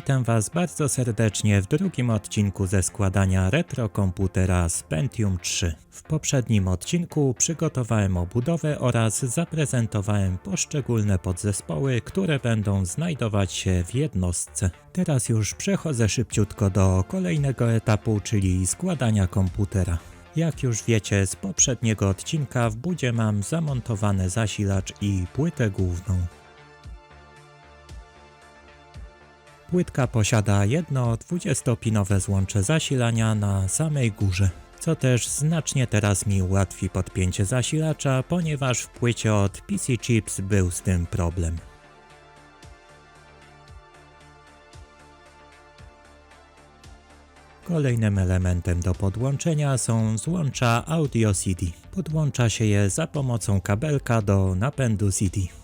Witam Was bardzo serdecznie w drugim odcinku ze składania retro komputera z Pentium 3. W poprzednim odcinku przygotowałem obudowę oraz zaprezentowałem poszczególne podzespoły, które będą znajdować się w jednostce. Teraz już przechodzę szybciutko do kolejnego etapu, czyli składania komputera. Jak już wiecie z poprzedniego odcinka w budzie mam zamontowany zasilacz i płytę główną. Płytka posiada jedno 20-pinowe złącze zasilania na samej górze, co też znacznie teraz mi ułatwi podpięcie zasilacza, ponieważ w płycie od PC Chips był z tym problem. Kolejnym elementem do podłączenia są złącza Audio CD. Podłącza się je za pomocą kabelka do napędu CD.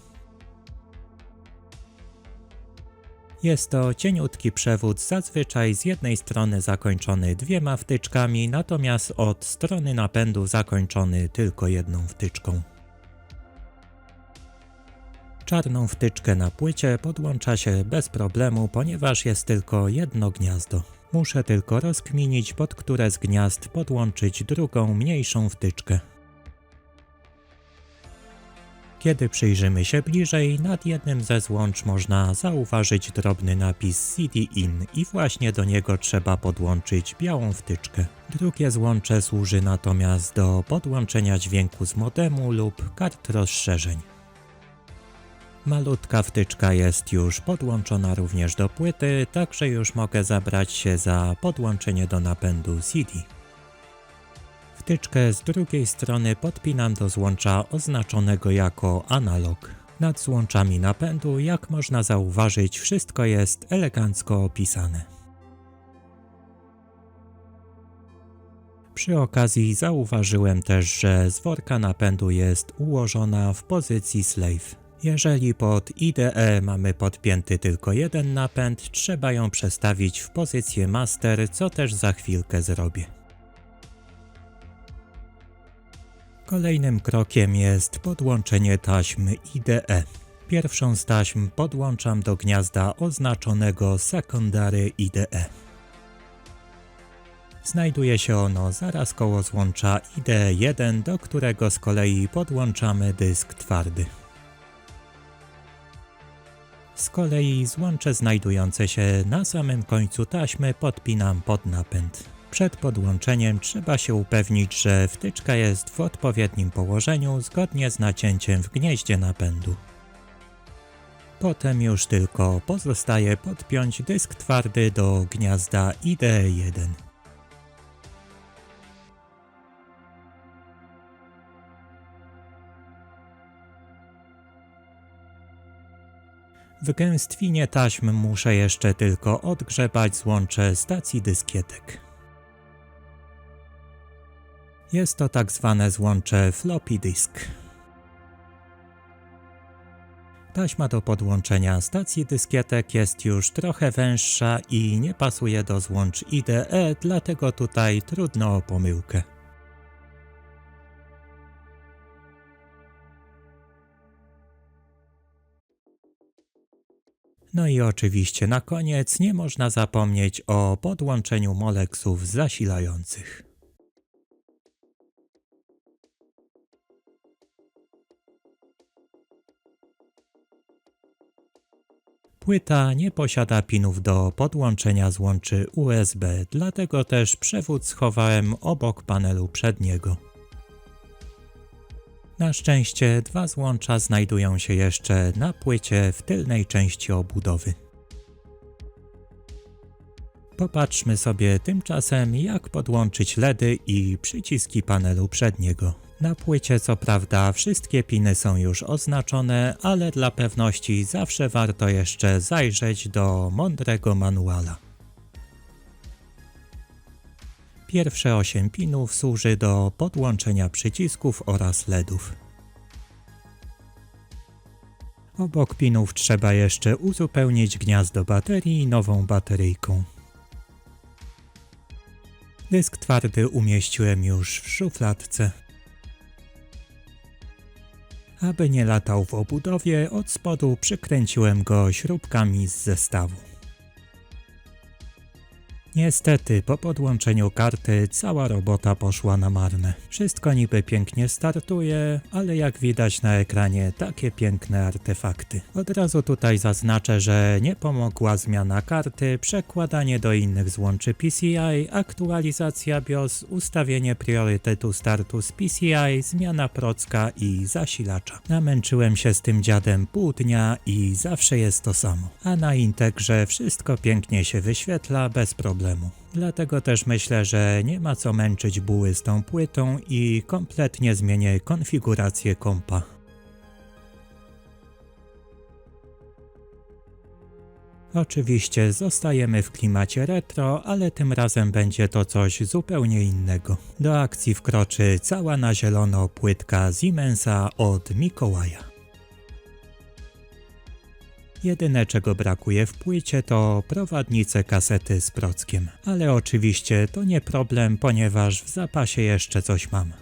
Jest to cieniutki przewód, zazwyczaj z jednej strony zakończony dwiema wtyczkami, natomiast od strony napędu zakończony tylko jedną wtyczką. Czarną wtyczkę na płycie podłącza się bez problemu, ponieważ jest tylko jedno gniazdo. Muszę tylko rozkminić, pod które z gniazd podłączyć drugą, mniejszą wtyczkę. Kiedy przyjrzymy się bliżej, nad jednym ze złącz można zauważyć drobny napis CD IN i właśnie do niego trzeba podłączyć białą wtyczkę. Drugie złącze służy natomiast do podłączenia dźwięku z modemu lub kart rozszerzeń. Malutka wtyczka jest już podłączona również do płyty, także już mogę zabrać się za podłączenie do napędu CD. Wtyczkę z drugiej strony podpinam do złącza oznaczonego jako analog. Nad złączami napędu, jak można zauważyć, wszystko jest elegancko opisane. Przy okazji zauważyłem też, że z worka napędu jest ułożona w pozycji slave. Jeżeli pod IDE mamy podpięty tylko jeden napęd, trzeba ją przestawić w pozycję master, co też za chwilkę zrobię. Kolejnym krokiem jest podłączenie taśmy IDE. Pierwszą z taśm podłączam do gniazda oznaczonego Secondary IDE. Znajduje się ono zaraz koło złącza IDE 1, do którego z kolei podłączamy dysk twardy. Z kolei złącze znajdujące się na samym końcu taśmy podpinam pod napęd. Przed podłączeniem trzeba się upewnić, że wtyczka jest w odpowiednim położeniu zgodnie z nacięciem w gnieździe napędu. Potem już tylko pozostaje podpiąć dysk twardy do gniazda IDE1. W gęstwinie taśm muszę jeszcze tylko odgrzebać złącze stacji dyskietek. Jest to tak zwane złącze floppy disk. Taśma do podłączenia stacji dyskietek jest już trochę węższa i nie pasuje do złącz IDE, dlatego tutaj trudno o pomyłkę. No i oczywiście na koniec nie można zapomnieć o podłączeniu moleksów zasilających. Płyta nie posiada pinów do podłączenia złączy USB, dlatego też przewód schowałem obok panelu przedniego. Na szczęście dwa złącza znajdują się jeszcze na płycie w tylnej części obudowy. Popatrzmy sobie tymczasem jak podłączyć LEDy i przyciski panelu przedniego. Na płycie co prawda wszystkie piny są już oznaczone, ale dla pewności zawsze warto jeszcze zajrzeć do mądrego manuala. Pierwsze 8 pinów służy do podłączenia przycisków oraz LEDów. Obok pinów trzeba jeszcze uzupełnić gniazdo baterii nową bateryjką. Dysk twardy umieściłem już w szufladce. Aby nie latał w obudowie, od spodu przykręciłem go śrubkami z zestawu. Niestety, po podłączeniu karty cała robota poszła na marne. Wszystko niby pięknie startuje, ale jak widać na ekranie, takie piękne artefakty. Od razu tutaj zaznaczę, że nie pomogła zmiana karty, przekładanie do innych złączy PCI, aktualizacja BIOS, ustawienie priorytetu startu z PCI, zmiana procka i zasilacza. Namęczyłem się z tym dziadem pół dnia i zawsze jest to samo. A na Integrze wszystko pięknie się wyświetla bez problemu. Dlatego też myślę, że nie ma co męczyć buły z tą płytą i kompletnie zmienię konfigurację kompa. Oczywiście zostajemy w klimacie retro, ale tym razem będzie to coś zupełnie innego. Do akcji wkroczy cała na zielono płytka Siemensa od Mikołaja. Jedyne czego brakuje w płycie to prowadnice kasety z prockiem. Ale oczywiście to nie problem, ponieważ w zapasie jeszcze coś mam.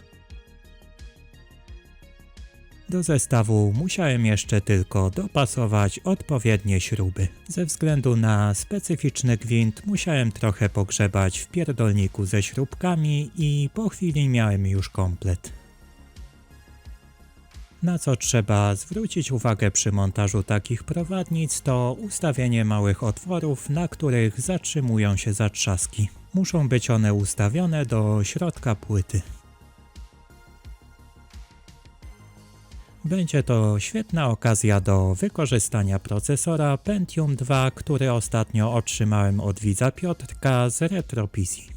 Do zestawu musiałem jeszcze tylko dopasować odpowiednie śruby. Ze względu na specyficzny gwint musiałem trochę pogrzebać w pierdolniku ze śrubkami i po chwili miałem już komplet. Na co trzeba zwrócić uwagę przy montażu takich prowadnic to ustawienie małych otworów, na których zatrzymują się zatrzaski. Muszą być one ustawione do środka płyty. Będzie to świetna okazja do wykorzystania procesora Pentium 2, który ostatnio otrzymałem od widza Piotrka z RetroPC.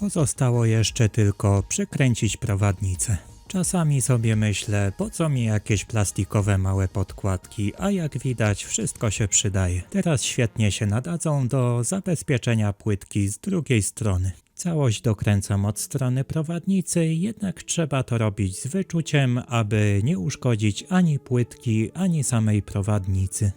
Pozostało jeszcze tylko przykręcić prowadnicę. Czasami sobie myślę, po co mi jakieś plastikowe małe podkładki, a jak widać wszystko się przydaje. Teraz świetnie się nadadzą do zabezpieczenia płytki z drugiej strony. Całość dokręcam od strony prowadnicy, jednak trzeba to robić z wyczuciem, aby nie uszkodzić ani płytki, ani samej prowadnicy.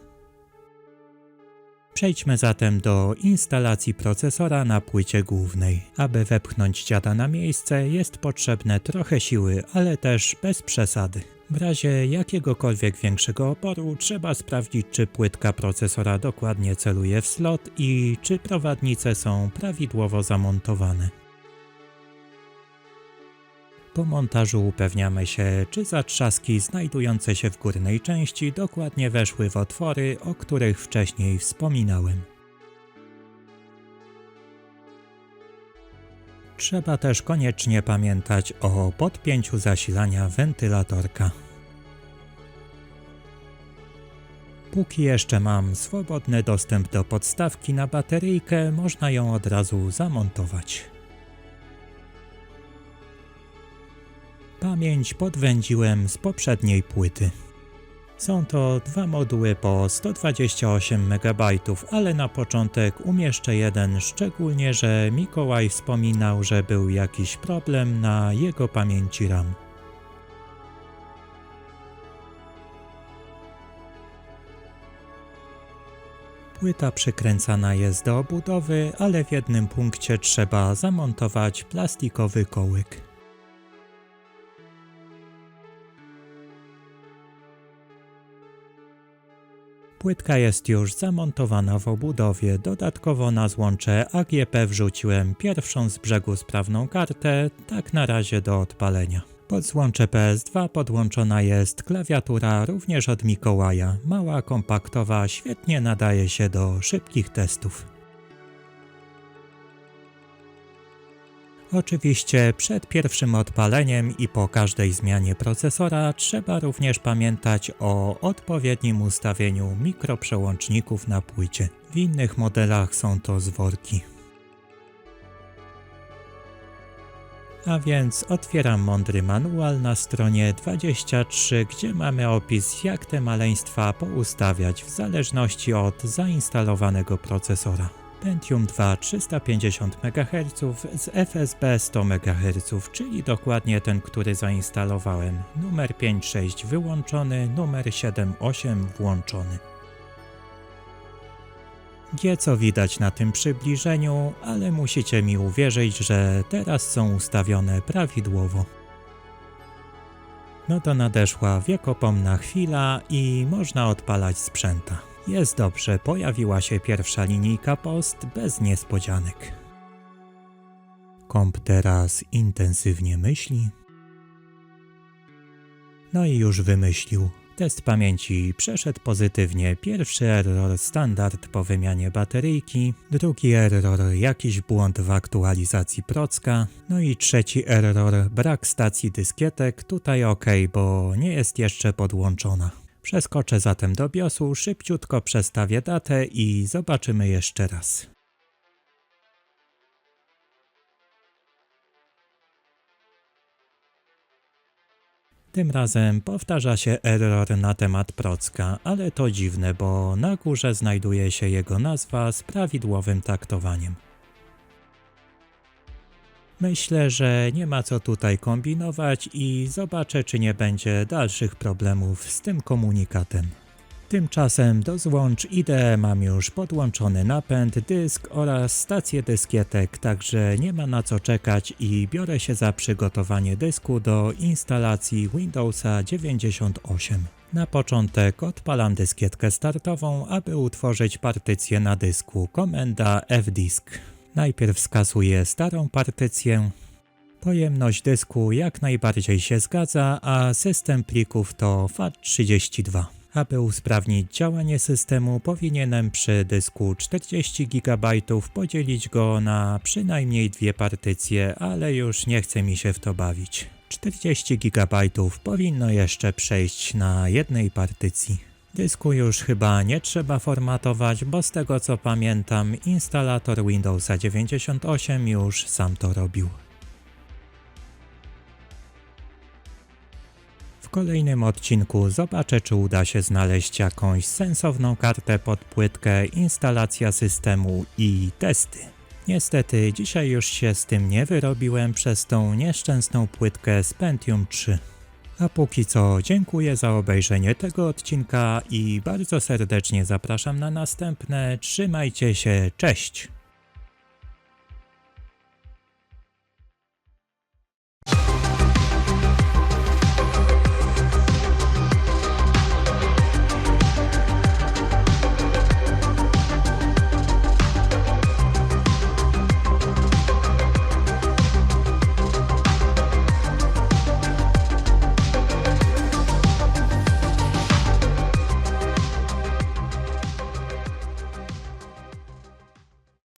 Przejdźmy zatem do instalacji procesora na płycie głównej. Aby wepchnąć dziada na miejsce jest potrzebne trochę siły, ale też bez przesady. W razie jakiegokolwiek większego oporu trzeba sprawdzić, czy płytka procesora dokładnie celuje w slot i czy prowadnice są prawidłowo zamontowane. Po montażu upewniamy się, czy zatrzaski znajdujące się w górnej części dokładnie weszły w otwory, o których wcześniej wspominałem. Trzeba też koniecznie pamiętać o podpięciu zasilania wentylatorka. Póki jeszcze mam swobodny dostęp do podstawki na bateryjkę, można ją od razu zamontować. Pamięć podwędziłem z poprzedniej płyty. Są to dwa moduły po 128 MB, ale na początek umieszczę jeden, szczególnie że Mikołaj wspominał, że był jakiś problem na jego pamięci RAM. Płyta przykręcana jest do obudowy, ale w jednym punkcie trzeba zamontować plastikowy kołyk. Płytka jest już zamontowana w obudowie. Dodatkowo na złącze AGP wrzuciłem pierwszą z brzegu sprawną kartę, tak na razie do odpalenia. Pod złącze PS2 podłączona jest klawiatura również od Mikołaja. Mała, kompaktowa, świetnie nadaje się do szybkich testów. Oczywiście przed pierwszym odpaleniem i po każdej zmianie procesora trzeba również pamiętać o odpowiednim ustawieniu mikroprzełączników na płycie. W innych modelach są to zworki. A więc otwieram mądry manual na stronie 23, gdzie mamy opis jak te maleństwa poustawiać w zależności od zainstalowanego procesora. Pentium 2 350 MHz z FSB 100 MHz, czyli dokładnie ten, który zainstalowałem. Numer 5.6 wyłączony, numer 7.8 włączony. Nieco widać na tym przybliżeniu, ale musicie mi uwierzyć, że teraz są ustawione prawidłowo. No to nadeszła wiekopomna chwila i można odpalać sprzęta. Jest dobrze, pojawiła się pierwsza linijka post bez niespodzianek. Komp teraz intensywnie myśli. No i już wymyślił. Test pamięci przeszedł pozytywnie. Pierwszy error standard po wymianie bateryjki, drugi error jakiś błąd w aktualizacji procka, no i trzeci error brak stacji dyskietek. Tutaj ok, bo nie jest jeszcze podłączona. Przeskoczę zatem do BIOSu, szybciutko przestawię datę i zobaczymy jeszcze raz. Tym razem powtarza się error na temat Procka, ale to dziwne, bo na górze znajduje się jego nazwa z prawidłowym taktowaniem. Myślę, że nie ma co tutaj kombinować i zobaczę, czy nie będzie dalszych problemów z tym komunikatem. Tymczasem do złącz IDE mam już podłączony napęd, dysk oraz stację dyskietek, także nie ma na co czekać i biorę się za przygotowanie dysku do instalacji Windowsa 98. Na początek odpalam dyskietkę startową, aby utworzyć partycję na dysku. Komenda fdisk. Najpierw skasuję starą partycję. Pojemność dysku jak najbardziej się zgadza, a system plików to FAT32. Aby usprawnić działanie systemu, powinienem przy dysku 40 GB podzielić go na przynajmniej dwie partycje, ale już nie chce mi się w to bawić. 40 GB powinno jeszcze przejść na jednej partycji. Dysku już chyba nie trzeba formatować, bo z tego co pamiętam, instalator Windowsa 98 już sam to robił. W kolejnym odcinku zobaczę, czy uda się znaleźć jakąś sensowną kartę pod płytkę, instalacja systemu i testy. Niestety, dzisiaj już się z tym nie wyrobiłem przez tą nieszczęsną płytkę z Pentium 3. A póki co dziękuję za obejrzenie tego odcinka i bardzo serdecznie zapraszam na następne. Trzymajcie się, cześć!